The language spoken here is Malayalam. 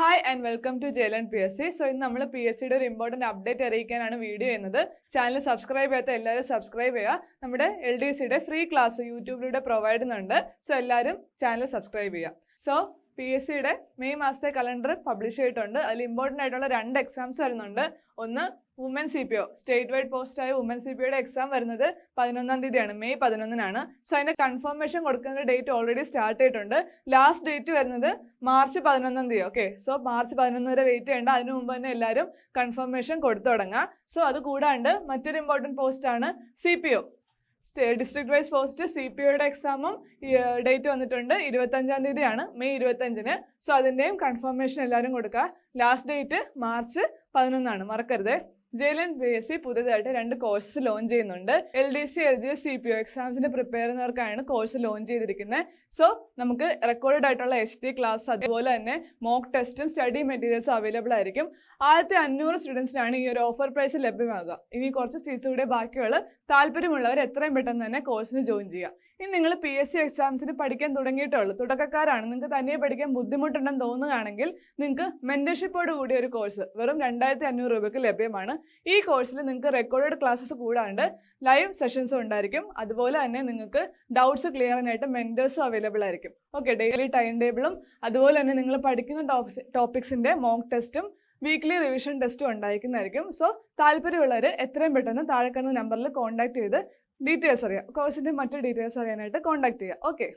Hi and welcome to ജയലൻ P S C so ഇന്ന് നമ്മൾ പി എസ് സിയുടെ ഒരു ഇമ്പോർട്ടന്റ് അപ്ഡേറ്റ് അറിയിക്കാനാണ് വീഡിയോ ചെയ്യുന്നത്. ചാനൽ സബ്സ്ക്രൈബ് ചെയ്യാത്ത എല്ലാവരും സബ്സ്ക്രൈബ് ചെയ്യുക. നമ്മുടെ എൽ ഡി സിയുടെ ഫ്രീ ക്ലാസ് യൂട്യൂബിലൂടെ പ്രൊവൈഡ് ചെയ്യുന്നുണ്ട്. സോ എല്ലാവരും ചാനൽ സബ്സ്ക്രൈബ് ചെയ്യുക. സോ പി എസ് സിയുടെ മെയ് മാസത്തെ കലണ്ടർ പബ്ലിഷ് ചെയ്തിട്ടുണ്ട്. അതിൽ ഇമ്പോർട്ടന്റ് ആയിട്ടുള്ള രണ്ട് എക്സാംസ് വരുന്നുണ്ട്. ഒന്ന് woman C P O state wide post ആയ വുമൻ സി പി ഒയുടെ എക്സാം വരുന്നത് പതിനൊന്നാം തീയതിയാണ്. മെയ് പതിനൊന്നിനാണ്. സോ അതിന്റെ കൺഫർമേഷൻ കൊടുക്കുന്ന ഡേറ്റ് ഓൾറെഡി സ്റ്റാർട്ട് ചെയ്തിട്ടുണ്ട്. ലാസ്റ്റ് ഡേറ്റ് വരുന്നത് മാർച്ച് പതിനൊന്നാം തീയതി. ഓക്കെ സോ മാർച്ച് പതിനൊന്ന് വരെ വെയിറ്റ് ചെയ്യേണ്ട. അതിനു മുമ്പ് തന്നെ എല്ലാവരും കൺഫർമേഷൻ കൊടുത്തു തുടങ്ങാം. സോ അത് കൂടാണ്ട് മറ്റൊരു ഇമ്പോർട്ടന്റ് പോസ്റ്റ് ആണ് C P O district wise post C P ഒയുടെ എക്സാമും ഡേറ്റ് വന്നിട്ടുണ്ട്. ഇരുപത്തഞ്ചാം തീയതിയാണ് മെയ് ഇരുപത്തഞ്ചിന്. സോ അതിന്റെയും കൺഫർമേഷൻ എല്ലാവരും കൊടുക്കുക. ലാസ്റ്റ് ഡേറ്റ് മാർച്ച് പതിനൊന്നാണ്. മറക്കരുത്. ജയിലൻ ബി എസ് സി പുതിയതായിട്ട് രണ്ട് കോഴ്സസ് ലോഞ്ച് ചെയ്യുന്നുണ്ട്. L D C L G S C P O എക്സാംസിന് prepare ചെയ്യുന്നവർക്കാണ് കോഴ്സ് ലോഞ്ച് ചെയ്തിരിക്കുന്നത്. സോ നമുക്ക് റെക്കോർഡഡ് ആയിട്ടുള്ള എസ് ടി ക്ലാസ് അതുപോലെ തന്നെ മോക്ക് ടെസ്റ്റും സ്റ്റഡി മെറ്റീരിയൽസും അവൈലബിൾ ആയിരിക്കും. ആദ്യത്തെ അഞ്ഞൂറ് സ്റ്റുഡൻസിനാണ് ഈ ഒരു ഓഫർ പ്രൈസ് ലഭ്യമാകുക. ഇനി കുറച്ച് സീറ്റ്സ് കൂടെ ബാക്കിയുള്ള താല്പര്യമുള്ളവർ എത്രയും പെട്ടെന്ന് തന്നെ കോഴ്സിന് ജോയിൻ ചെയ്യുക. ഇനി നിങ്ങൾ പി എസ് സി എക്സാംസിന് പഠിക്കാൻ തുടങ്ങിയിട്ടുള്ളൂ. തുടക്കക്കാരാണ്. നിങ്ങൾക്ക് തന്നെ പഠിക്കാൻ ബുദ്ധിമുട്ടുണ്ടെന്ന് തോന്നുകയാണെങ്കിൽ നിങ്ങൾക്ക് മെന്റർഷിപ്പോട് കൂടിയ ഒരു കോഴ്സ് വെറും രണ്ടായിരത്തി അഞ്ഞൂറ് രൂപയ്ക്ക് ലഭ്യമാണ്. ഈ കോഴ്സിൽ നിങ്ങൾക്ക് റെക്കോർഡഡ് ക്ലാസ്സസ് കൂടാണ്ട് ലൈവ് സെഷൻസും ഉണ്ടായിരിക്കും. അതുപോലെ തന്നെ നിങ്ങൾക്ക് ഡൗട്ട്സ് ക്ലിയർ ചെയ്യാനായിട്ട് മെന്റേഴ്സും അവൈലബിൾ ആയിരിക്കും. ഓക്കെ ഡെയിലി ടൈം ടേബിളും അതുപോലെ തന്നെ നിങ്ങൾ പഠിക്കുന്ന ടോപ്പിക്സിന്റെ മോക്ക് ടെസ്റ്റും വീക്ക്ലി റിവിഷൻ ടെസ്റ്റും ഉണ്ടായിരിക്കുന്നതായിരിക്കും. സോ താല്പര്യമുള്ളവർ എത്രയും പെട്ടെന്ന് താഴെ കാണുന്ന നമ്പറിൽ കോൺടാക്ട് ചെയ്ത് ഡീറ്റെയിൽസ് അറിയാം കോഴ്സിന്റെ മറ്റു ഡീറ്റെയിൽസ് അറിയാനായിട്ട് കോൺടാക്ട് ചെയ്യുക ഓക്കെ